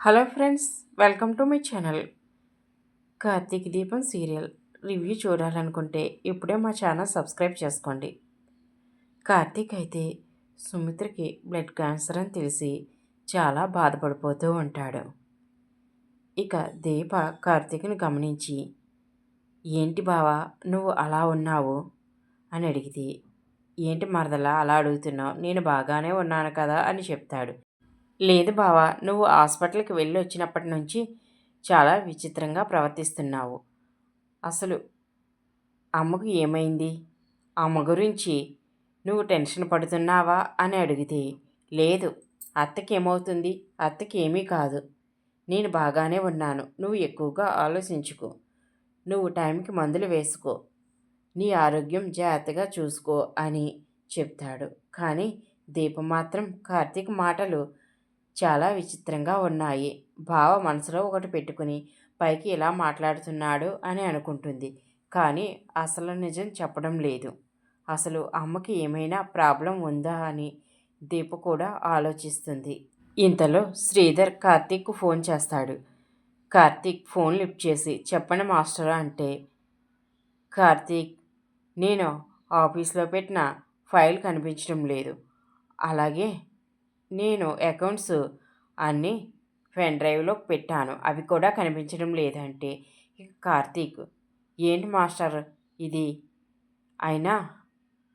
Hello friends welcome to my channel Karthik Deepam serial. Review చూడాలనుకుంటే ఇప్పుడే మా channel subscribe చేసుకోండి. కార్తీక్ అయితే సుమిత్రకి బ్లడ్ క్యాన్సర్ అని తెలిసి చాలా బాధపడిపోతూ ఉంటాడు. ఇక దీప కార్తీక్ని గమనించి ఏంటి బావా నువ్వు అలా ఉన్నావు? అని అడిగితే ఏంటి మరదలా అలా అడుగుతున్నావు? నేను బాగానే ఉన్నాను కదా అని చెప్తాడు. లేదు బావా నువ్వు హాస్పిటల్కి వెళ్ళి వచ్చినప్పటి నుంచి చాలా విచిత్రంగా ప్రవర్తిస్తున్నావు. అసలు అమ్మకు ఏమైంది? అమ్మ గురించి నువ్వు టెన్షన్ పడుతున్నావా? అని అడిగితే లేదు అత్తకి ఏమవుతుంది అత్తకి ఏమీ కాదు. నేను బాగానే ఉన్నాను. నువ్వు ఎక్కువగా ఆలోచించుకో. నువ్వు టైంకి మందులు వేసుకో. నీ ఆరోగ్యం జాగ్రత్తగా చూసుకో అని చెప్తాడు. కానీ దీపం మాత్రం కార్తీక్ మాటలు చాలా విచిత్రంగా ఉన్నాయి. బావ మనసులో ఒకటి పెట్టుకుని పైకి ఇలా మాట్లాడుతున్నాడు అని అనుకుంటుంది. కానీ అసలు నిజం చెప్పడం లేదు. అసలు అమ్మకి ఏమైనా ప్రాబ్లం ఉందా అని దీప కూడా ఆలోచిస్తుంది. ఇంతలో శ్రీధర్ కార్తీక్కు ఫోన్ చేస్తాడు. కార్తీక్ ఫోన్ లిఫ్ట్ చేసి చెప్పండి మాస్టర్ అంటే కార్తీక్ నేను ఆఫీస్లో పెట్టిన ఫైల్ కనిపించడం లేదు. అలాగే నేను అకౌంట్స్ అన్నీ పెన్ డ్రైవ్లో పెట్టాను. అవి కూడా కనిపించడం లేదంటే కార్తీక్ ఏంటి మాస్టర్ ఇది? అయినా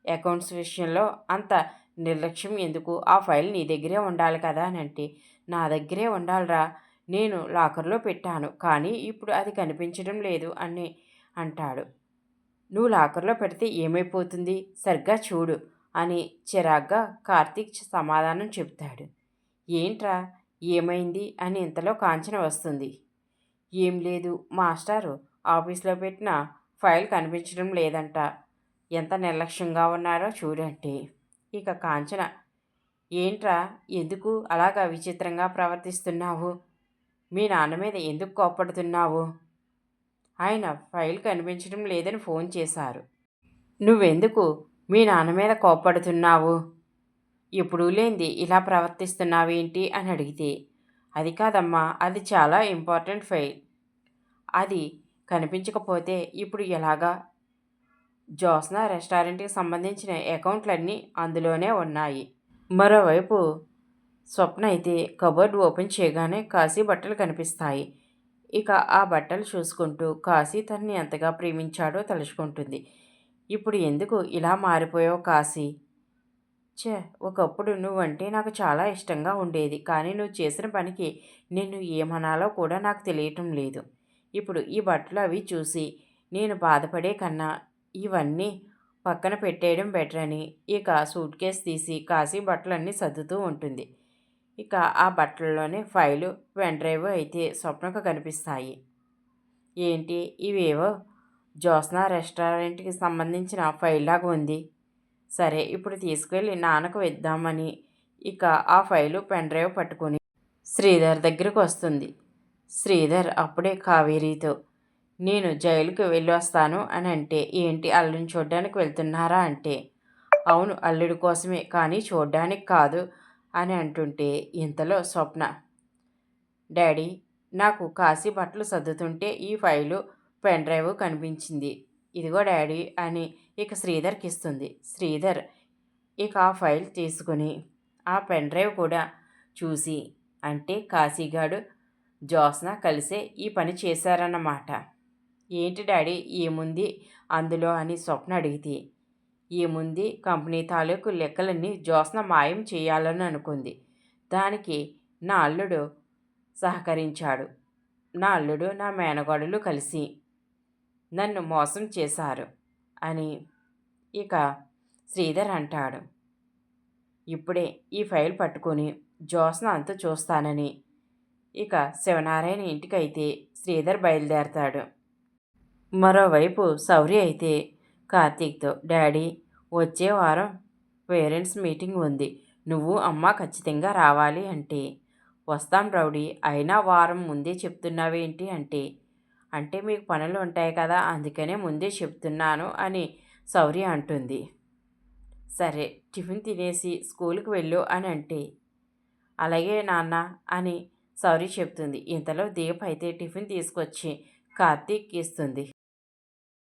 అకౌంట్స్ విషయంలో అంత నిర్లక్ష్యం ఎందుకు? ఆ ఫైల్ నీ దగ్గరే ఉండాలి కదా అని అంటే నా దగ్గరే ఉండాలిరా. నేను లాకర్లో పెట్టాను కానీ ఇప్పుడు అది కనిపించడం లేదు అని అంటాడు. నువ్వు లాకర్లో పెడితే ఏమైపోతుంది? సరిగ్గా చూడు. అని చిరాగ్గా కార్తీక్ సమాధానం చెప్తాడు ఏంట్రా? ఏమైంది? అని ఇంతలో కాంచన వస్తుంది. ఏం లేదు మాస్టారు ఆఫీస్లో పెట్టిన ఫైల్ కనిపించడం లేదంట. ఎంత నిర్లక్ష్యంగా ఉన్నారో చూడండి ఇక కాంచన ఏంట్రా? ఎందుకు అలాగా విచిత్రంగా ప్రవర్తిస్తున్నావు? మీ నాన్న మీద ఎందుకు కోప్పడుతున్నావు? ఆయన ఫైల్ కనిపించడం లేదని ఫోన్ చేశారు. నువ్వెందుకు మీ నాన్న మీద కోప్పడుతున్నావు. ఎప్పుడూ లేనిది ఇలా ప్రవర్తిస్తున్నావేంటి? అని అడిగితే అది కాదమ్మా అది చాలా ఇంపార్టెంట్ ఫైల్. అది కనిపించకపోతే ఇప్పుడు ఎలాగా? జోస్నా రెస్టారెంట్కి సంబంధించిన అకౌంట్లన్నీ అందులోనే ఉన్నాయి. మరోవైపు స్వప్న అయితే కబోర్డ్ ఓపెన్ చేయగానే కాశీ బట్టలు కనిపిస్తాయి. ఇక ఆ బట్టలు చూసుకుంటూ కాశీ తనని ఎంతగా ప్రేమించాడో తలుచుకుంటుంది. ఇప్పుడు ఎందుకు ఇలా మారిపోయావు కాశీ? ఛే ఒకప్పుడు నువ్వంటే నాకు చాలా ఇష్టంగా ఉండేది. కానీ నువ్వు చేసిన పనికి నిన్ను ఏమనాలో కూడా నాకు తెలియటం లేదు. ఇప్పుడు ఈ బట్టలు అవి చూసి నేను బాధపడే కన్నా ఇవన్నీ పక్కన పెట్టేయడం బెటర్ అని. ఇక సూట్ కేస్ తీసి కాశీ బట్టలన్నీ సర్దుతూ ఉంటుంది. ఇక ఆ బట్టలలోనే ఫైలు పెన్ డ్రైవ్ అయితే స్వప్నకు కనిపిస్తాయి. ఏంటి? ఇవేవో జ్యోత్స్న రెస్టారెంట్కి సంబంధించిన ఫైల్ లాగా ఉంది. సరే ఇప్పుడు తీసుకెళ్ళి నాన్నకు ఇద్దామని ఇక ఆ ఫైలు పెన్ డ్రైవ్ పట్టుకుని శ్రీధర్ దగ్గరకు వస్తుంది. శ్రీధర్ అప్పుడే కావేరీతో నేను జైలుకి వెళ్ళి వస్తాను అని అంటే ఏంటి అల్లుని చూడడానికి వెళ్తున్నారా? అంటే అవును అల్లుడి కోసమే కానీ చూడడానికి కాదు అని అంటుంటే ఇంతలో స్వప్న డాడీ నాకు కాశీ బట్టలు సర్దుతుంటే ఈ ఫైలు పెన్ డ్రైవ్ కనిపించింది. ఇదిగో డాడీ అని ఇక శ్రీధర్కి ఇస్తుంది. శ్రీధర్ ఇక ఆ ఫైల్ తీసుకుని ఆ పెన్ డ్రైవ్ కూడా చూసి అంటే కాశీగాడు జోస్న కలిసే ఈ పని చేశారన్నమాట. ఏంటి డాడీ ఏముంది అందులో అని స్వప్న అడిగితే ఏముంది కంపెనీ తాలూకు లెక్కలన్నీ జోస్న మాయం చేయాలని అనుకుంది. దానికి నా అల్లుడు సహకరించాడు. నా అల్లుడు నా మేనగాడులు కలిసి నన్ను మోసం చేశారు అని ఇక శ్రీధర్ అంటాడు. ఇప్పుడే ఈ ఫైల్ పట్టుకొని జోస్న అంతా చూస్తానని ఇక శివనారాయణ ఇంటికైతే శ్రీధర్ బయలుదేరతాడు. మరోవైపు సౌరి అయితే కార్తీక్తో డాడీ వచ్చే వారం పేరెంట్స్ మీటింగ్ ఉంది. నువ్వు అమ్మ ఖచ్చితంగా రావాలి అంటే వస్తాం రౌడీ అయినా వారం ముందే చెప్తున్నావేంటి? అంటే అంటే మీకు పనులు ఉంటాయి కదా అందుకనే ముందే చెప్తున్నాను అని సౌరి అంటుంది. సరే టిఫిన్ తినేసి స్కూల్కి వెళ్ళు అని అంటే అలాగే నాన్న అని సౌరి చెప్తుంది. ఇంతలో దీప్ అయితే టిఫిన్ తీసుకొచ్చి కార్తీక్ ఇస్తుంది.